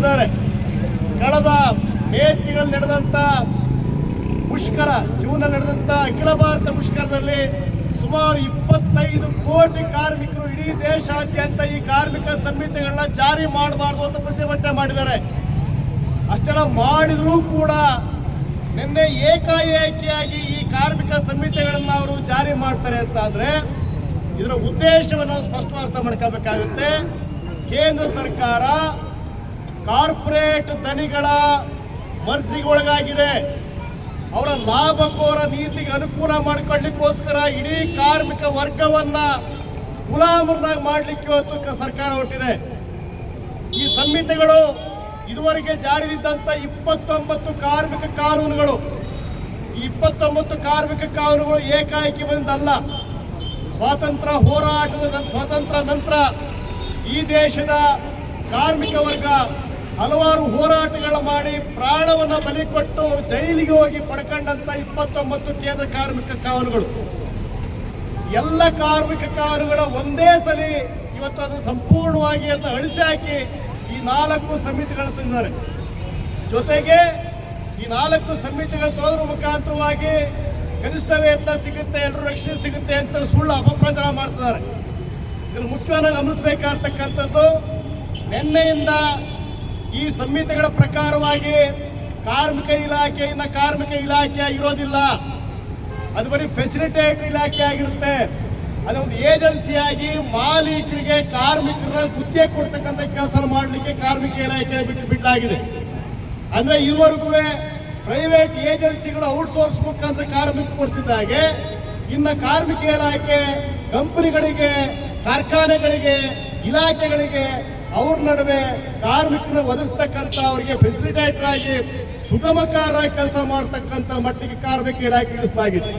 ಮಾಡಿದ್ದಾರೆ ಕಳೆದ ಮೇ ತಿಂಗಳಲ್ಲಿ ನಡೆದಂತ ಮುಷ್ಕರ ಜೂನ್ ನಡೆದಂತ ಅಖಿಲ ಭಾರತ ಮುಷ್ಕರದಲ್ಲಿ ಸುಮಾರು ಇಪ್ಪತ್ತೈದು ಕೋಟಿ ಕಾರ್ಮಿಕರು ಇಡೀ ದೇಶಾದ್ಯಂತ ಈ ಕಾರ್ಮಿಕ ಸಂಹಿತೆಗಳನ್ನ ಜಾರಿ ಮಾಡಬಾರ್ದು ಅಂತ ಪ್ರತಿಭಟನೆ ಮಾಡಿದ್ದಾರೆ. ಅಷ್ಟೆಲ್ಲ ಮಾಡಿದರೂ ಕೂಡ ನಿನ್ನೆ ಏಕಾಏಕಿಯಾಗಿ ಈ ಕಾರ್ಮಿಕ ಸಂಹಿತೆಗಳನ್ನು ಅವರು ಜಾರಿ ಮಾಡ್ತಾರೆ ಅಂತ ಇದರ ಉದ್ದೇಶವನ್ನು ಸ್ಪಷ್ಟವಾಗಿ ಅರ್ಥ ಮಾಡ್ಕೋಬೇಕಾಗುತ್ತೆ. ಕೇಂದ್ರ ಸರ್ಕಾರ ಕಾರ್ಪೊರೇಟ್ ದನಿಗಳ ಮರ್ಸಿಗೊಳಗಾಗಿದೆ ಅವರ ಲಾಭಕೋರ ನೀತಿಗೆ ಅನುಕೂಲ ಮಾಡಿಕೊಳ್ಳಿಕ್ಕೋಸ್ಕರ ಇಡೀ ಕಾರ್ಮಿಕ ವರ್ಗವನ್ನ ಗುಲಾಮರನ್ನಾಗಿ ಮಾಡಲಿಕ್ಕೆ ಇವತ್ತು ಸರ್ಕಾರ ಹೊರಟಿದೆ. ಈ ಸಂಹಿತೆಗಳು ಇದುವರೆಗೆ ಜಾರಿಯಲ್ಲಿದ್ದಂಥ ಇಪ್ಪತ್ತೊಂಬತ್ತು ಕಾರ್ಮಿಕ ಕಾನೂನುಗಳು. ಈ ಇಪ್ಪತ್ತೊಂಬತ್ತು ಕಾರ್ಮಿಕ ಕಾನೂನುಗಳು ಏಕಾಏಕಿ ಬಂದಲ್ಲ. ಸ್ವಾತಂತ್ರ್ಯ ಹೋರಾಟದ ಸ್ವಾತಂತ್ರ್ಯ ನಂತರ ಈ ದೇಶದ ಕಾರ್ಮಿಕ ವರ್ಗ ಹಲವಾರು ಹೋರಾಟಗಳು ಮಾಡಿ ಪ್ರಾಣವನ್ನು ಬಲಿ ಕೊಟ್ಟು ಜೈಲಿಗೆ ಹೋಗಿ ಪಡ್ಕೊಂಡಂತ ಇಪ್ಪತ್ತೊಂಬತ್ತು ಕೇಂದ್ರ ಕಾರ್ಮಿಕ ಕಾನೂನುಗಳು ಎಲ್ಲ ಕಾರ್ಮಿಕ ಕಾನೂನುಗಳ ಒಂದೇ ಸಲಿ ಇವತ್ತು ಅದು ಸಂಪೂರ್ಣವಾಗಿ ಅಂತ ಅಳಿಸಿ ಹಾಕಿ ಈ ನಾಲ್ಕು ಸಮಿತಿಗಳು ತಂದಿದ್ದಾರೆ. ಜೊತೆಗೆ ಈ ನಾಲ್ಕು ಸಮಿತಿಗಳು ತೋದ್ರ ಮುಖಾಂತರವಾಗಿ ಕನಿಷ್ಠ ವೇತನ ಸಿಗುತ್ತೆ ಎಲ್ಲರೂ ರಕ್ಷಣೆ ಸಿಗುತ್ತೆ ಅಂತ ಸುಳ್ಳು ಅಪಪ್ರಚಾರ ಮಾಡ್ತಿದ್ದಾರೆ. ಇದ್ರ ಮುಖ್ಯವಾಗಿ ಗಮನಿಸಬೇಕಾಗ್ತಕ್ಕಂಥದ್ದು ನಿನ್ನೆಯಿಂದ ಈ ಸಂಹಿತೆಗಳ ಪ್ರಕಾರವಾಗಿ ಕಾರ್ಮಿಕ ಇಲಾಖೆಯಿಂದ ಕಾರ್ಮಿಕ ಇಲಾಖೆ ಆಗಿರೋದಿಲ್ಲ. ಅದು ಬರೀ ಫೆಸಿಲಿಟೇಟರ್ ಇಲಾಖೆ ಆಗಿರುತ್ತೆ. ಅದೊಂದು ಏಜೆನ್ಸಿಯಾಗಿ ಮಾಲೀಕರಿಗೆ ಕಾರ್ಮಿಕರ ಗುತ್ತಿಗೆ ಕೊಡ್ತಕ್ಕಂಥ ಕೆಲಸ ಮಾಡಲಿಕ್ಕೆ ಕಾರ್ಮಿಕ ಇಲಾಖೆ ಬಿಟ್ಟು ಬಿಡಲಾಗಿದೆ. ಅಂದ್ರೆ ಇದುವರೆಗೂ ಪ್ರೈವೇಟ್ ಏಜೆನ್ಸಿಗಳು ಔಟ್ಸೋರ್ಸ್ ಮುಖಾಂತರ ಕಾರ್ಮಿಕ ಕೊಡ್ತಿದ್ದಾಗೆ ಇನ್ನ ಕಾರ್ಮಿಕ ಇಲಾಖೆ ಕಂಪನಿಗಳಿಗೆ ಕಾರ್ಖಾನೆಗಳಿಗೆ, ಇಲಾಖೆಗಳಿಗೆ ಅವ್ರ ನಡುವೆ ಕಾರ್ಮಿಕರನ್ನ ಒದಗಿಸ್ತಕ್ಕಂಥ ಅವರಿಗೆ ಫೆಸಿಲಿಟೇಟರ್ ಆಗಿ ಸುಗಮಕಾರ ಕೆಲಸ ಮಾಡ್ತಕ್ಕಂಥ ಮಟ್ಟಿಗೆ ಕಾರ್ಮಿಕ ಇಲಾಖೆ ಇಳಿಸಲಾಗಿದೆ